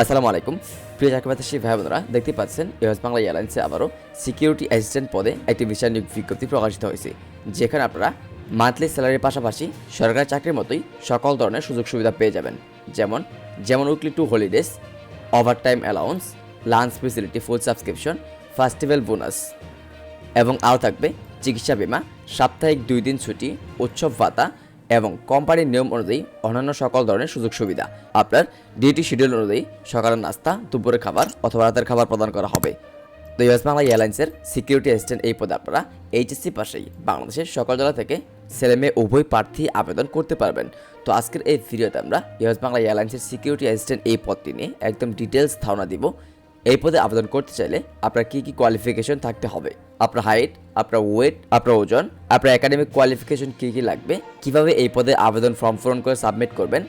আসসালামু আলাইকুম। প্রিয় চাকরিপ্রার্থী ভাই বোনেরা দেখতে পাচ্ছেন ইউএস বাংলা এয়ারলাইন্সে আবারও সিকিউরিটি অ্যাসিস্ট্যান্ট পদে একটি বিশাল নিয়োগ বিজ্ঞপ্তি প্রকাশিত হয়েছে, যেখানে আপনারা মান্থলি স্যালারির পাশাপাশি সরকারি চাকরির মতোই সকল ধরনের সুযোগ সুবিধা পেয়ে যাবেন। যেমন যেমন weekly two holidays overtime allowance, lunch facility food subscription, festival bonus এবং আরও থাকবে চিকিৎসা বিমা, সাপ্তাহিক দুই দিন ছুটি, উৎসব ভাতা এবং কোম্পানির নিয়ম অনুযায়ী অন্যান্য সকল ধরনের সুযোগ সুবিধা। আপনার ডিউটি শিডিউল অনুযায়ী সকালের নাস্তা, দুপুরের খাবার অথবা রাতের খাবার প্রদান করা হবে। তো ইউএস বাংলা এয়ারলাইন্সের সিকিউরিটি অ্যাসিস্ট্যান্ট এই পদে আপনারা এইচএসসি পাশেই বাংলাদেশের সকল জেলা থেকে ছেলে মেয়ে, উভয় প্রার্থী আবেদন করতে পারবেন। তো আজকের এই ভিডিওতে আমরা ইউএস বাংলা এয়ারলাইন্সের সিকিউরিটি অ্যাসিস্ট্যান্ট এই পদটি নিয়ে একদম ডিটেলস ধারণা দিব। এই পদে আবেদন করতে চাইলে আপনার কি কি কোয়ালিফিকেশন থাকতে হবে? আপনার হাইট আপনার ওয়েট আপনার ওজন, আপনার একাডেমিক কোয়ালিফিকেশন কি কি লাগবে? কীভাবে এই পদে আবেদন ফর্ম পূরণ করে সাবমিট করবেন?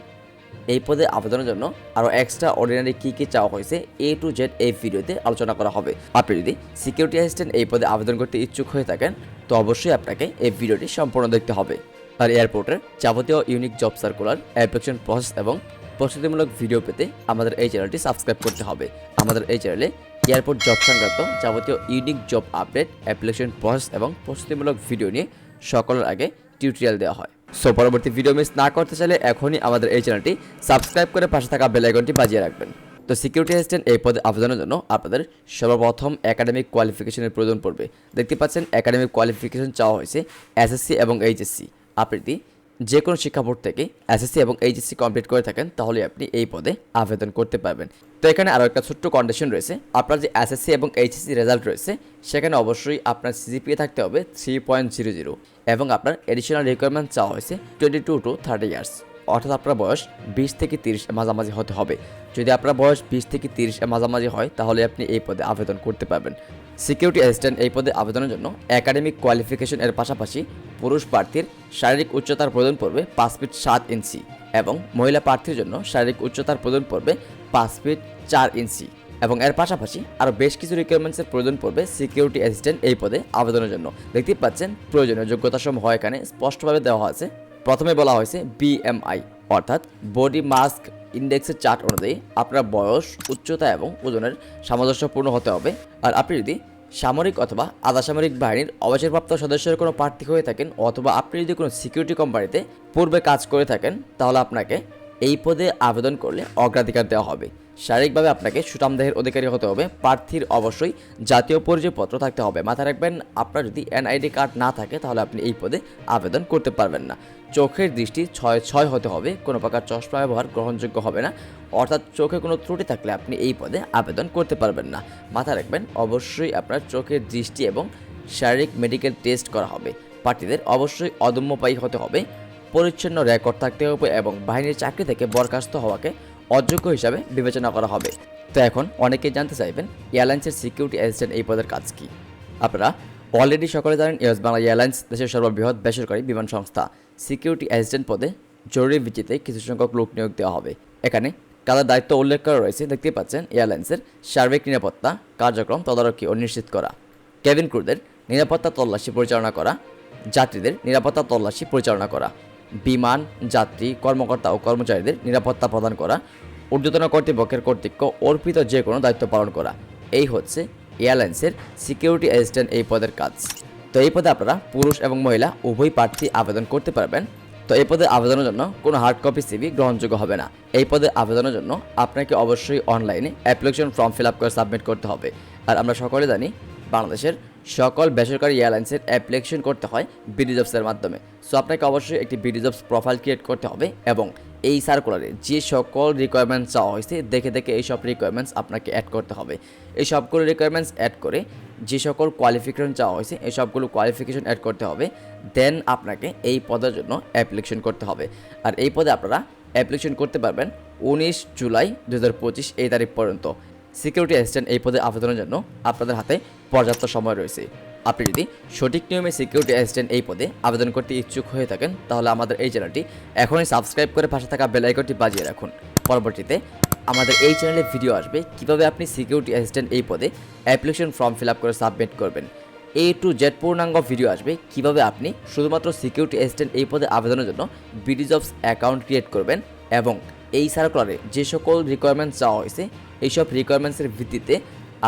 এই পদে আবেদনের জন্য আরও এক্সট্রা অর্ডিনারি কী কী চাওয়া হয়েছে? এ টু জেড এই ভিডিওতে আলোচনা করা হবে। আপনি যদি সিকিউরিটি অ্যাসিস্ট্যান্ট এই পদে আবেদন করতে ইচ্ছুক হয়ে থাকেন, তো অবশ্যই আপনাকে এই ভিডিওটি সম্পূর্ণ দেখতে হবে। আর এয়ারপোর্টের যাবতীয় unique job circular application process এবং প্রস্তুতিমূলক ভিডিও পেতে আমাদের এই চ্যানেলটি সাবস্ক্রাইব করতে হবে। আমাদের এই চ্যানেলে এয়ারপোর্ট জব সংক্রান্ত যাবতীয় unique job update application process এবং প্রস্তুতিমূলক ভিডিও নিয়ে সকলের আগে টিউটোরিয়াল দেওয়া হয়। সো পরবর্তী ভিডিও মিস না করতে চাইলে এখনই আমাদের এই চ্যানেলটি সাবস্ক্রাইব করে পাশে থাকা বেল আইকনটি বাজিয়ে রাখবেন। তো সিকিউরিটি অ্যাসিস্ট্যান্ট এই পদে আবেদনের জন্য আপনাদের সর্বপ্রথম একাডেমিক কোয়ালিফিকেশনের প্রয়োজন পড়বে। দেখতে পাচ্ছেন একাডেমিক কোয়ালিফিকেশন চাওয়া হয়েছে এসএসসি এবং এইচএসসি আপনি যে কোনো শিক্ষা বোর্ড থেকে এসএসসি এবং এইচএসসি কমপ্লিট করে থাকেন তাহলে আপনি এই পদে আবেদন করতে পারবেন। তো এখানে আরও একটা ছোট্ট কন্ডিশন রয়েছে। আপনার যে এসএসসি এবং এইচএসসি রেজাল্ট রয়েছে, সেখানে অবশ্যই আপনার সিজিপিএ থাকতে হবে থ্রি পয়েন্ট জিরো জিরো এবং আপনার এডিশনাল রিকোয়ারমেন্ট চাওয়া হয়েছে twenty two to thirty years অর্থাৎ আপনার বয়স বিশ থেকে তিরিশ মাঝামাঝি হতে হবে। যদি আপনার বয়স বিশ থেকে তিরিশ মাঝামাঝি হয়, তাহলে আপনি এই পদে আবেদন করতে পারবেন। সিকিউরিটি অ্যাসিস্ট্যান্ট এই পদে আবেদনের জন্য একাডেমিক কোয়ালিফিকেশন এর পাশাপাশি পুরুষ প্রার্থীর শারীরিক উচ্চতার প্রয়োজন পড়বে পাঁচ ফিট সাত ইঞ্চি এবং মহিলা প্রার্থীর জন্য শারীরিক উচ্চতার প্রয়োজন পড়বে পাঁচ ফিট চার ইঞ্চি এবং এর পাশাপাশি আরও বেশ কিছু রিকোয়ারমেন্টসের প্রয়োজন পড়বে সিকিউরিটি অ্যাসিস্ট্যান্ট এই পদে আবেদনের জন্য। দেখতেই পাচ্ছেন, প্রয়োজনীয় যোগ্যতা সমূহ এখানে স্পষ্টভাবে দেওয়া আছে। প্রথমে বলা হয়েছে বিএমআই অর্থাৎ বডি মাস্ক ইন্ডেক্সের চার্ট অনুযায়ী আপনার বয়স, উচ্চতা এবং ওজনের সামঞ্জস্যপূর্ণ হতে হবে। আর আপনি যদি সামরিক অথবা আধাসামরিক বাহিনীর অবসরপ্রাপ্ত সদস্যের কোনো প্রার্থী হয়ে থাকেন অথবা আপনি যদি কোনো সিকিউরিটি কোম্পানিতে পূর্বে কাজ করে থাকেন, তাহলে আপনাকে এই পদে আবেদন করলে অগ্রাধিকার দেওয়া হবে। শারীরিকভাবে আপনাকে সুটামদেহের অধিকারী হতে হবে, প্রার্থীর অবশ্যই জাতীয় পরিচয়পত্র থাকতে হবে। মাথায় রাখবেন, আপনার যদি এনআইডি কার্ড না থাকে, তাহলে আপনি এই পদে আবেদন করতে পারবেন না। চোখের দৃষ্টি ছয় ছয় হতে হবে, কোনো প্রকার চশমা ব্যবহার গ্রহণযোগ্য হবে না। অর্থাৎ চোখে কোনো ত্রুটি থাকলে আপনি এই পদে আবেদন করতে পারবেন না। মাথায় রাখবেন, অবশ্যই আপনার চোখের দৃষ্টি এবং শারীরিক মেডিকেল টেস্ট করা হবে। প্রার্থীদের অবশ্যই অদম্যপায়ী হতে হবে, পরিচ্ছন্ন রেকর্ড থাকতে হবে এবং বাহিনীর চাকরি থেকে বরখাস্ত হওয়াকে অযোগ্য হিসাবে বিবেচনা করা হবে। তো এখন অনেকেই জানতে চাইবেন, এয়ারলাইন্সের সিকিউরিটি অ্যাসিস্ট্যান্ট এই পদের কাজ কী? আপনারা অলরেডি সকলে জানেন ইউএস বাংলা এয়ারলাইন্স দেশের সর্ববৃহৎ বেসরকারি বিমান সংস্থা। সিকিউরিটি অ্যাসিস্ট্যান্ট পদে জরুরি ভিত্তিতে কিছু সংখ্যক লোক নিয়োগ দেওয়া হবে। এখানে কাদের দায়িত্ব উল্লেখ করা রয়েছে দেখতে পাচ্ছেন এয়ারলাইন্সের সার্বিক নিরাপত্তা কার্যক্রম তদারকি ও নিশ্চিত করা। কেবিন ক্রুদের নিরাপত্তা তল্লাশি পরিচালনা করা, যাত্রীদের নিরাপত্তা তল্লাশি পরিচালনা করা। বিমান, যাত্রী, কর্মকর্তা ও কর্মচারীদের নিরাপত্তা প্রদান করা, ঊর্ধ্বতন কর্তৃপক্ষের কর্তৃক অর্পিত যে কোনো দায়িত্ব পালন করা। এই হচ্ছে এয়ারলাইন্সের সিকিউরিটি অ্যাসিস্ট্যান্ট এই পদের কাজ। তো এই পদে আপনারা পুরুষ এবং মহিলা উভয় প্রার্থী আবেদন করতে পারবেন। তো এই পদে আবেদনের জন্য কোনো হার্ড কপি সিবি গ্রহণযোগ্য হবে না। এই পদে আবেদনের জন্য আপনাকে অবশ্যই অনলাইনে অ্যাপ্লিকেশন ফর্ম ফিল আপ করে সাবমিট করতে হবে। আর আমরা সকলে জানি বাংলাদেশের সকল বেসরকারি এয়ারলাইন্সের অ্যাপ্লিকেশন করতে হয় বিডি জবসের মাধ্যমে। সো আপনাকে অবশ্যই একটি বিডি জবস প্রোফাইল ক্রিয়েট করতে হবে এবং এই সার্কুলারে যে সকল রিকোয়ারমেন্টস চাওয়া হয়েছে, দেখে দেখে এই সব রিকোয়ারমেন্টস আপনাকে অ্যাড করতে হবে। এই সবগুলো রিকোয়ারমেন্টস অ্যাড করে যে সকল কোয়ালিফিকেশন চাওয়া হয়েছে, এই সবগুলো কোয়ালিফিকেশন অ্যাড করতে হবে। দেন আপনাকে এই পদের জন্য অ্যাপ্লিকেশন করতে হবে। আর এই পদে আপনারা অ্যাপ্লিকেশন করতে পারবেন উনিশ জুলাই দু হাজার পঁচিশ এই তারিখ পর্যন্ত। সিকিউরিটি অ্যাসিস্ট্যান্ট এই পদে আবেদনের জন্য আপনাদের হাতে পর্যাপ্ত সময় রয়েছে। আপনি যদি সঠিক নিয়মে সিকিউরিটি অ্যাসিস্ট্যান্ট এই পদে আবেদন করতে ইচ্ছুক হয়ে থাকেন, তাহলে আমাদের এই চ্যানেলটি এখনই সাবস্ক্রাইব করে পাশে থাকা বেল আইকনটি বাজিয়ে রাখুন। পরবর্তীতে আমাদের এই চ্যানেলে ভিডিও আসবে, কীভাবে আপনি সিকিউরিটি অ্যাসিস্ট্যান্ট এই পদে অ্যাপ্লিকেশন ফর্ম ফিল করে সাবমিট করবেন। এ টু জেড পূর্ণাঙ্গ ভিডিও আসবে, কীভাবে আপনি শুধুমাত্র সিকিউরিটি অ্যাসিস্ট্যান্ট এই পদে আবেদনের জন্য বিডি জবস অ্যাকাউন্ট ক্রিয়েট করবেন এবং এই সার্কুলারে যে সকল রিকোয়ারমেন্টস চাওয়া হয়েছে, এইসব রিকোয়ারমেন্টসের ভিত্তিতে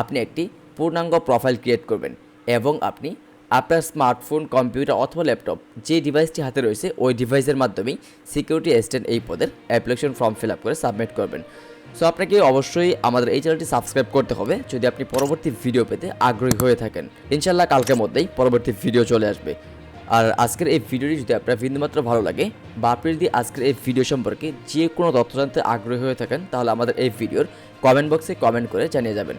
আপনি একটি পূর্ণাঙ্গ প্রোফাইল ক্রিয়েট করবেন এবং আপনি আপনার স্মার্টফোন কম্পিউটার অথবা ল্যাপটপ যে ডিভাইসটি হাতে রয়েছে, ওই ডিভাইসের মাধ্যমেই সিকিউরিটি অ্যাসিস্ট্যান্ট এই পদের অ্যাপ্লিকেশন ফর্ম ফিল আপ করে সাবমিট করবেন। সো আপনাকে অবশ্যই আমাদের এই চ্যানেলটি সাবস্ক্রাইব করতে হবে যদি আপনি পরবর্তী ভিডিও পেতে আগ্রহী হয়ে থাকেন। ইনশাল্লাহ কালকের মধ্যেই পরবর্তী ভিডিও চলে আসবে। আর আজকের এই ভিডিওটি যদি আপনার বিন্দুমাত্র ভালো লাগে বা আপনি যদি আজকের এই ভিডিও সম্পর্কে যে কোনো তথ্য জানতে আগ্রহী হয়ে থাকেন, তাহলে আমাদের এই ভিডিওর কমেন্ট বক্সে কমেন্ট করে জানিয়ে যাবেন।